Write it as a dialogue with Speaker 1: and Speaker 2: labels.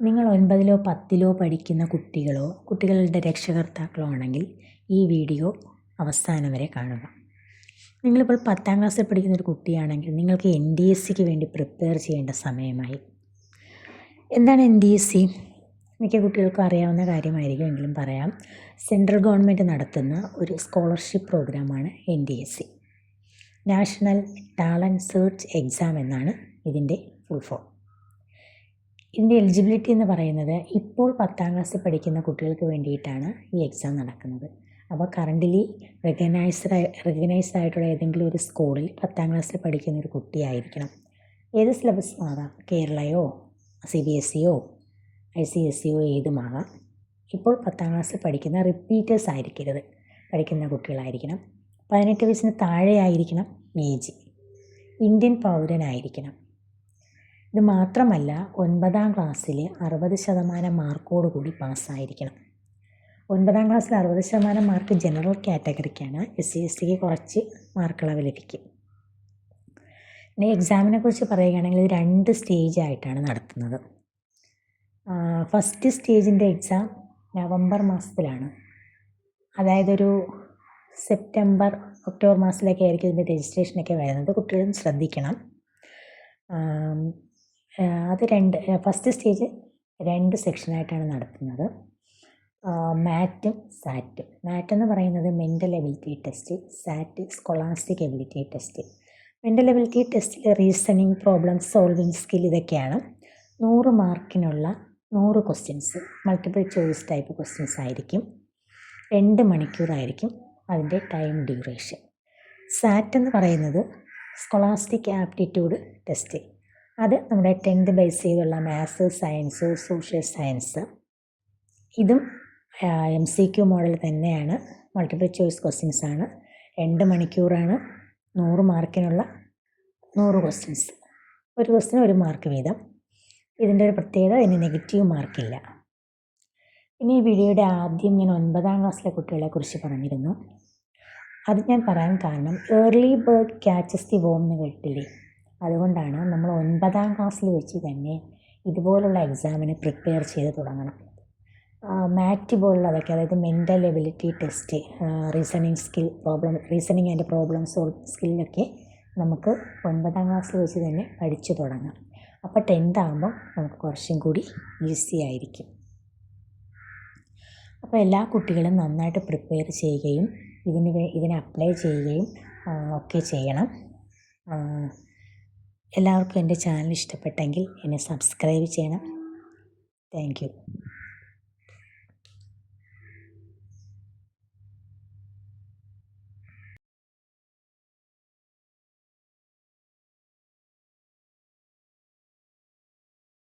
Speaker 1: നിങ്ങൾ ഒൻപതിലോ പത്തിലോ പഠിക്കുന്ന കുട്ടികളോ കുട്ടികളുടെ രക്ഷകർത്താക്കളോ ആണെങ്കിൽ ഈ വീഡിയോ അവസാനം വരെ കാണുക. നിങ്ങളിപ്പോൾ പത്താം ക്ലാസ്സിൽ പഠിക്കുന്ന ഒരു കുട്ടിയാണെങ്കിൽ നിങ്ങൾക്ക് എൻ ഡി എസ് സിക്ക് വേണ്ടി പ്രിപ്പയർ ചെയ്യേണ്ട സമയമായി. എന്താണ് എൻ ഡി എസ് സി മിക്ക കുട്ടികൾക്കും അറിയാവുന്ന കാര്യമായിരിക്കും എങ്കിലും പറയാം. സെൻട്രൽ ഗവൺമെന്റ് നടത്തുന്ന ഒരു സ്കോളർഷിപ്പ് പ്രോഗ്രാമാണ് N D S C national talent search exam എന്നാണ് ഇതിന്റെ ഫുൾ ഫോം ഇതിന്റെ എലിജിബിലിറ്റി എന്ന് പറയുന്നത് ഇപ്പോൾ പത്താം ക്ലാസ്സിൽ പഠിക്കുന്ന കുട്ടികൾക്ക് വേണ്ടിയിട്ടാണ് ഈ എക്സാം നടക്കുന്നത്. അപ്പോൾ കറണ്ടിലി റെക്കഗ്നൈസ്ഡ് റെക്കഗ്നൈസ്ഡ് ആയിട്ടുള്ള ഏതെങ്കിലും ഒരു സ്കൂളിൽ പത്താം ക്ലാസ്സിൽ പഠിക്കുന്ന ഒരു കുട്ടിയായിരിക്കണം ഏത് സിലബസും ആകാം? കേരളയോ സി ബി എസ് സിയോ ഐ സി എസ് സിയോ ഏതുമാകാം? ഇപ്പോൾ പത്താം ക്ലാസ്സിൽ പഠിക്കുന്ന റിപ്പീറ്റേഴ്സ് ആയിരിക്കരുത്. പഠിക്കുന്ന കുട്ടികളായിരിക്കണം. പതിനെട്ട് വയസ്സിന് താഴെയായിരിക്കണം ഏജ് ഇന്ത്യൻ പൗരനായിരിക്കണം. ഇത് മാത്രമല്ല ഒൻപതാം ക്ലാസ്സിൽ അറുപത് ശതമാനം മാർക്കോട് കൂടി പാസ്സായിരിക്കണം. ഒൻപതാം ക്ലാസ്സിൽ അറുപത് ശതമാനം മാർക്ക് ജനറൽ കാറ്റഗറിക്കാണ് എസ് സി എസ് ടിക്ക് കുറച്ച് മാർക്കുകളവ് ലഭിക്കും. ഇനി എക്സാമിനെ കുറിച്ച് പറയുകയാണെങ്കിൽ രണ്ട് സ്റ്റേജ് ആയിട്ടാണ് നടത്തുന്നത്. ഫസ്റ്റ് സ്റ്റേജിന്റെ എക്സാം നവംബർ മാസത്തിലാണ്. അതായത് ഒരു സെപ്റ്റംബർ ഒക്ടോബർ മാസത്തിലൊക്കെ ആയിരിക്കും ഇതിന്റെ രജിസ്ട്രേഷനൊക്കെ വരുന്നത്. കുട്ടികളും ശ്രദ്ധിക്കണം. അത് രണ്ട് ഫസ്റ്റ് സ്റ്റേജ് രണ്ട് സെക്ഷനായിട്ടാണ് നടത്തുന്നത്. മാറ്റും സാറ്റും മാറ്റ് എന്ന് പറയുന്നത് mental ability test SAT scholastic ability test mental ability ടെസ്റ്റിൽ റീസണിങ് പ്രോബ്ലം സോൾവിങ് സ്കിൽ ഇതൊക്കെയാണ്. നൂറ് മാർക്കിനുള്ള നൂറ് questions multiple choice type questions ആയിരിക്കും. രണ്ട് മണിക്കൂറായിരിക്കും അതിന്റെ ടൈം ഡ്യൂറേഷൻ സാറ്റ് എന്ന് പറയുന്നത് സ്കോളാസ്റ്റിക് ആപ്റ്റിറ്റ്യൂഡ് ടെസ്റ്റ് അത് നമ്മുടെ ടെൻത്ത് ബേസ് ചെയ്തുള്ള മാത്സ് സയൻസ് സോഷ്യൽ സയൻസ് ഇതും എം സി ക്യു മോഡൽ തന്നെയാണ്. മൾട്ടിപ്പിൾ ചോയ്സ് ക്വസ്റ്റ്യൻസ് ആണ്. രണ്ട് മണിക്കൂറാണ്. നൂറ് മാർക്കിനുള്ള നൂറ് ക്വസ്റ്റ്യൻസ് ഒരു ക്വസ്റ്റിന് ഒരു മാർക്ക് വീതം. ഇതിന്റെ ഒരു പ്രത്യേകത ഇതിന് നെഗറ്റീവ് മാർക്കില്ല ഇനി ഈ വീഡിയോയുടെ ആദ്യം ഞാൻ ഒൻപതാം ക്ലാസ്സിലെ കുട്ടികളെ കുറിച്ച് പറഞ്ഞിരുന്നു. അത് ഞാൻ പറയാൻ കാരണം early bird catches the worm എന്ന് കേട്ടില്ലേ? അതുകൊണ്ടാണ് നമ്മൾ ഒൻപതാം ക്ലാസ്സിൽ വെച്ച് തന്നെ ഇതുപോലുള്ള എക്സാമിന് പ്രിപ്പയർ ചെയ്ത് തുടങ്ങണം. മാറ്റ് പോലുള്ളതൊക്കെ അതായത് mental ability test reasoning skill problem reasoning and problem solve സ്കില്ലൊക്കെ നമുക്ക് ഒൻപതാം ക്ലാസ്സിൽ വെച്ച് തന്നെ പഠിച്ചു തുടങ്ങാം. അപ്പോൾ ടെൻത്ത് ആകുമ്പോൾ നമുക്ക് കുറച്ചും കൂടി ഈസി ആയിരിക്കും. അപ്പോൾ എല്ലാ കുട്ടികളും നന്നായിട്ട് പ്രിപ്പയർ ചെയ്യുകയും ഇതിന് ഇതിനെ അപ്ലൈ ചെയ്യുകയും ഒക്കെ ചെയ്യണം. എല്ലാവർക്കും എന്റെ ചാനൽ ഇഷ്ടപ്പെട്ടെങ്കിൽ എന്നെ സബ്സ്ക്രൈബ് ചെയ്യണം. താങ്ക്